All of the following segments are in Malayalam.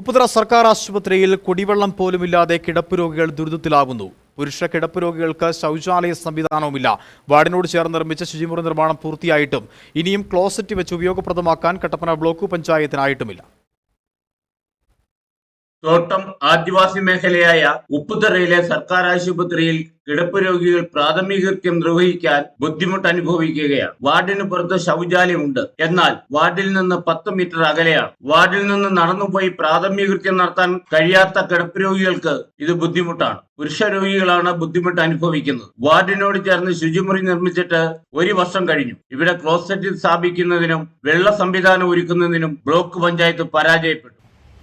ഉപ്പുതറ സർക്കാർ ആശുപത്രിയിൽ കുടിവെള്ളം പോലുമില്ലാതെ കിടപ്പ് രോഗികൾ ദുരിതത്തിലാകുന്നു. പുരുഷ കിടപ്പ് രോഗികൾക്ക് ശൗചാലയ സംവിധാനവുമില്ല. വാർഡിനോട് ചേർന്ന് നിർമ്മിച്ച ശുചിമുറി നിർമ്മാണം പൂർത്തിയായിട്ടും ഇനിയും ക്ലോസറ്റ് വെച്ച് ഉപയോഗപ്രദമാക്കാൻ കട്ടപ്പന ബ്ലോക്ക് പഞ്ചായത്തിനായിട്ടുമില്ല. തോട്ടം ആദിവാസി മേഖലയായ ഉപ്പുതറയിലെ സർക്കാർ ആശുപത്രിയിൽ കിടപ്പ് രോഗികൾ പ്രാഥമികൃത്യം നിർവഹിക്കാൻ ബുദ്ധിമുട്ട് അനുഭവിക്കുകയാണ്. വാർഡിന് പുറത്ത് ശൗചാലയമുണ്ട്. എന്നാൽ വാർഡിൽ നിന്ന് പത്ത് മീറ്റർ അകലെയാണ്. വാർഡിൽ നിന്ന് നടന്നുപോയി പ്രാഥമികൃത്യം നടത്താൻ കഴിയാത്ത കിടപ്പ് രോഗികൾക്ക് ഇത് ബുദ്ധിമുട്ടാണ്. പുരുഷ രോഗികളാണ് ബുദ്ധിമുട്ട് അനുഭവിക്കുന്നത്. വാർഡിനോട് ചേർന്ന് ശുചിമുറി നിർമ്മിച്ചിട്ട് ഒരു വർഷം കഴിഞ്ഞു. ഇവിടെ ക്ലോസറ്റ് സ്ഥാപിക്കുന്നതിനും വെള്ള സംവിധാനം ഒരുക്കുന്നതിനും ബ്ലോക്ക് പഞ്ചായത്ത് പരാജയപ്പെട്ടു.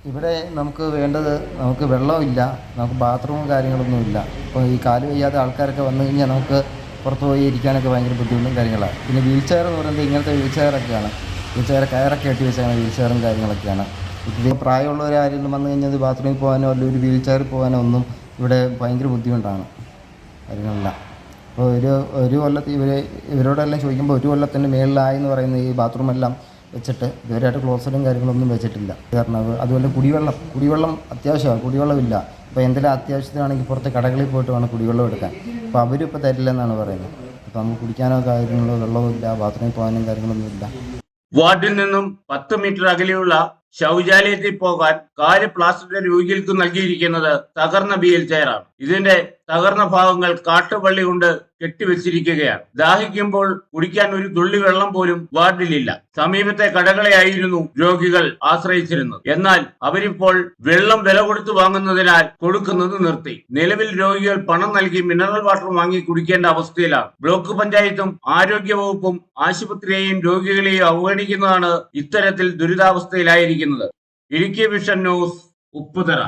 ഇവിടെ നമുക്ക് വേണ്ടത് നമുക്ക് വെള്ളമില്ല നമുക്ക് ബാത്റൂമും കാര്യങ്ങളൊന്നും ഇല്ല. അപ്പോൾ ഈ കാൽ വയ്യാത്ത ആൾക്കാരൊക്കെ വന്നു കഴിഞ്ഞാൽ നമുക്ക് പുറത്ത് പോയി ഇരിക്കാനൊക്കെ ഭയങ്കര ബുദ്ധിമുട്ടും കാര്യങ്ങളാണ് പിന്നെ വീൽ ചെയർ എന്ന് പറയുന്നത് ഇങ്ങനത്തെ വീൽ ചെയറൊക്കെയാണ് വീൽ ചെയർ കയറൊക്കെ കെട്ടി വെച്ചാണ് വീൽ ചെയറും കാര്യങ്ങളൊക്കെയാണ്. ഇത് പ്രായമുള്ളവരാരെങ്കിലും വന്നു കഴിഞ്ഞാൽ ബാത്റൂമിൽ പോകാനോ അല്ലെങ്കിൽ ഒരു വീൽ ചെയറിൽ പോകാനോ ഒന്നും ഇവിടെ ഭയങ്കര ബുദ്ധിമുട്ടാണ്. കാര്യങ്ങളെല്ലാം. അപ്പോൾ ഒരു ഒരു കൊല്ലത്ത് ഇവർ ഇവരോടെല്ലാം ചോദിക്കുമ്പോൾ ഒരു കൊല്ലത്തിന്റെ മേളിലായെന്ന് പറയുന്ന ഈ ബാത്റൂമെല്ലാം വെച്ചിട്ട് ഇതുവരെയായിട്ട് ക്ലോസറ്റും കാര്യങ്ങളൊന്നും വെച്ചിട്ടില്ല. കാരണം അതുപോലെ കുടിവെള്ളം കുടിവെള്ളം അത്യാവശ്യമാണ് കുടിവെള്ളമില്ല. ഇപ്പോൾ എന്തെങ്കിലും അത്യാവശ്യത്തിനാണെങ്കിൽ പുറത്ത് കടകളിൽ പോയിട്ട് വേണം കുടിവെള്ളം എടുക്കാൻ. അപ്പോൾ അവരും ഇപ്പോൾ തരില്ലെന്നാണ് പറയുന്നത്. അപ്പോൾ നമുക്ക് കുടിക്കാനോ കാര്യങ്ങളോ വെള്ളമില്ല ബാത്റൂമിൽ പോകാനും കാര്യങ്ങളൊന്നും ഇല്ല. വാർഡിൽ നിന്നും പത്ത് മീറ്റർ അകലെയുള്ള ശൗചാലയത്തിൽ പോകാൻ കാൽ പ്ലാസ്റ്റിക് രോഗികൾക്ക് നൽകിയിരിക്കുന്നത് തകർന്ന എൽ ചെയറാണ് ഇതിന്റെ തകർന്ന ഭാഗങ്ങൾ കാട്ടുപള്ളി കൊണ്ട് കെട്ടിവെച്ചിരിക്കുകയാണ്. ദാഹിക്കുമ്പോൾ കുടിക്കാൻ ഒരു തുള്ളി വെള്ളം പോലും വാർഡിലില്ല. സമീപത്തെ കടകളെയായിരുന്നു രോഗികൾ ആശ്രയിച്ചിരുന്നത്. എന്നാൽ അവരിപ്പോൾ വെള്ളം വില കൊടുത്തു വാങ്ങുന്നതിനാൽ കൊടുക്കുന്നത് നിർത്തി. നിലവിൽ രോഗികൾ പണം നൽകി മിനറൽ വാട്ടർ വാങ്ങി കുടിക്കേണ്ട അവസ്ഥയിലാണ്. ബ്ലോക്ക് പഞ്ചായത്തും ആരോഗ്യ വകുപ്പും ആശുപത്രിയെയും രോഗികളെയും അവഗണിക്കുന്നതാണ് ഇത്തരത്തിൽ ദുരിതാവസ്ഥയിലായിരിക്കുന്നത് ഇടുക്കി വിഷൻ ന്യൂസ് ഉപ്പുതറ.